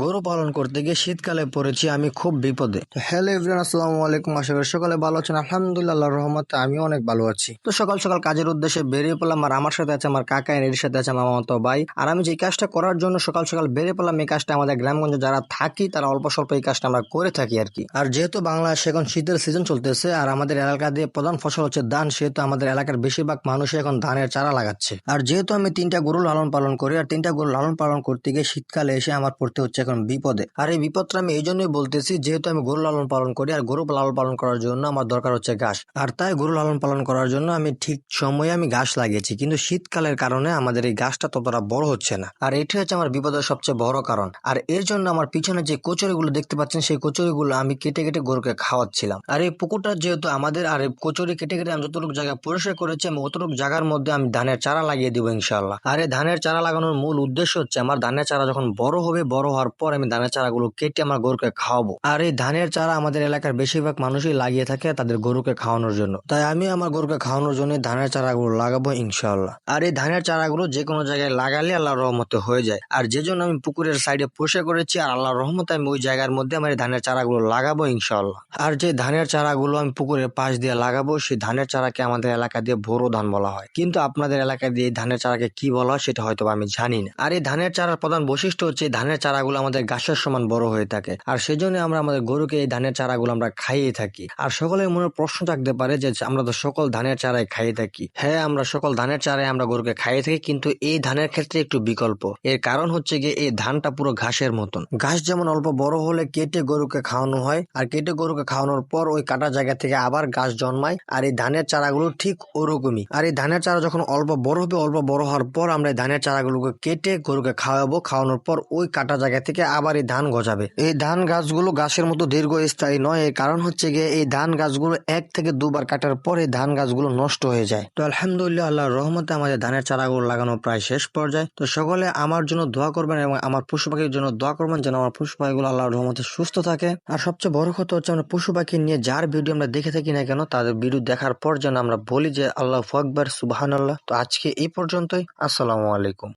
গরু পালন করতে গিয়ে শীতকালে পড়েছি, আমি খুব বিপদে। হ্যালো এভরিওয়ান, আসসালামু আলাইকুম। আশা করি সকালে ভালো আছেন। আলহামদুলিল্লাহ রহমতে আমিও অনেক ভালো আছি। তো সকাল সকাল কাজের উদ্দেশ্যে বেরিয়ে পড়লাম, আর আমার সাথে আছে আমার কাকা এর সাথে আছে আমার মামাতো ভাই। আর আমি যে কাজটা করার জন্য সকাল সকাল বেরিয়ে পড়লাম, এই কাজটা আমাদের গ্রামগঞ্জে যারা থাকি, তারা অল্প স্বল্প এই কাজটা আমরা করে থাকি আর কি। আর যেহেতু বাংলাদেশে এখন শীতের সিজন চলতেছে, আর আমাদের এলাকা দিয়ে প্রধান ফসল হচ্ছে ধান, সেহেতু আমাদের এলাকার বেশিরভাগ মানুষই এখন ধানের চারা লাগাচ্ছে। আর যেহেতু আমি তিনটা গরু লালন পালন করি, আর তিনটা গরু লালন পালন করতে গিয়ে শীতকালে এসে আমার পড়তে হচ্ছে এখন বিপদে। আর এই বিপদটা আমি এই জন্যই বলতেছি, যেহেতু আমি গরু লালন পালন করি আর গরু লালন পালন করার জন্য আমার দরকার হচ্ছে ঘাস। আর তাই গরু লালন পালন করার জন্য আমি ঠিক সময়ে আমি ঘাস লাগিয়েছি, কিন্তু শীতকালের কারণে আমাদের এই ঘাসটা ততটা বড় হচ্ছে না। আর এটি হচ্ছে আমার বিপদের সবচেয়ে বড় কারণ। আর এর জন্য আমার পিছনে যে কচুরিগুলো দেখতে পাচ্ছেন, সেই কচুরিগুলো আমি কেটে কেটে গরুকে খাওয়াচ্ছিলাম। আর এই পুকুরটা যেহেতু আমাদের, আর এই কচুরি কেটে কেটে আমি যতটুকু জায়গা পরিষ্কার করেছি, আমি অতটুকু জায়গার মধ্যে আমি ধানের চারা লাগিয়ে দিব ইনশাল্লাহ আর এই ধানের চারা লাগানোর মূল উদ্দেশ্য হচ্ছে, আমার ধানের চারা যখন বড় হবে, বড় হওয়ার পর আমি ধানের চারাগুলো কেটে আমার গরুকে খাওয়াবো। আর এই ধানের চারা আমাদের এলাকার বেশিরভাগ মানুষই লাগিয়ে থাকে তাদের গরুকে খাওয়ানোর জন্য। তাই আমি আমার গরুকে খাওয়ানোর জন্য ধানের চারাগুলো লাগাবো ইনশাল্লাহ আর এই ধানের চারাগুলো যে কোনো জায়গায় লাগালে আল্লাহ রহমতে হয়ে যায়। আর যে জন্য আমি পুকুরের সাইডে পরিষ্কার করেছি আর আল্লাহ রহমতে আমি ওই জায়গার মধ্যে আমার ধানের চারাগুলো লাগাবো ইনশাল্লাহ আর যে ধানের চারাগুলো আমি পুকুরের পাশ দিয়ে লাগাবো, সেই ধানের চারাকে আমাদের এলাকা দিয়ে ভোরো ধান বলা হয়। কিন্তু আপনাদের এলাকায় দিয়ে ধানের চারাকে কি বলা হয় সেটা হয়তো আমি জানি না। আর এই ধানের চারার প্রধান বৈশিষ্ট্য হচ্ছে ধানের চারাগুলো আমাদের গাছের সমান বড় হয়ে থাকে। আর সেজন্য আমরা আমাদের গরুকে এই ধানের চারাগুলো আমরা খাইয়ে থাকি। আর সকলের মনে প্রশ্ন থাকতে পারে যে, আমরা তো সকল ধানের চারাই খাইয়ে থাকি। হ্যাঁ আমরা সকল ধানের চারাই আমরা গরুকে খাইয়ে থাকি, কিন্তু এই ধানের ক্ষেত্রে একটু বিকল্প। এর কারণ হচ্ছে গিয়ে এই ধানটা পুরো ঘাসের মতন। ঘাস যেমন অল্প বড় হলে কেটে গরুকে খাওয়ানো হয়, আর কেটে গরুকে খাওয়ানোর পর ওই কাটা জায়গা থেকে আবার গাছ জন্মায়, আর এই ধানের চারাগুলো ঠিক ওরকমই। আর এই ধানের চারা যখন অল্প বড় হবে, অল্প বড় হওয়ার পর আমরা ধানের চারাগুলোকে কেটে গরুকে খাওয়াবো। খাওয়ানোর পর ওই কাটা জায়গা থেকে আবার এই ধান গজাবে। এই ধান গাছগুলো গাছের মতো দীর্ঘস্থায়ী নয়, এর কারণ হচ্ছে গিয়ে এই ধান গাছগুলো এক থেকে দুবার কাটার পরে ধান গাছগুলো নষ্ট হয়ে যায়। তো আলহামদুলিল্লাহ, আল্লাহর রহমতে আমাদের ধানের চারাগুলো লাগানো প্রায় শেষ পর্যায়ে। তো সকলে আমার জন্য দোয়া করবেন এবং আমার পশু পাখির জন্য দোয়া করবেন যেন আমার পশু পাখিগুলো আল্লাহর রহমতে সুস্থ থাকে। আর সবচেয়ে বড় কথা হচ্ছে, আমরা পশু পাখি নিয়ে যার ভিডিও আমরা দেখে থাকি না কেন, তাদের ভিডিও দেখার পর যেন আমরা বলি যে আল্লাহ আকবর সুবাহান আল্লাহ তো আজকে এই পর্যন্তই, আসসালামু আলাইকুম।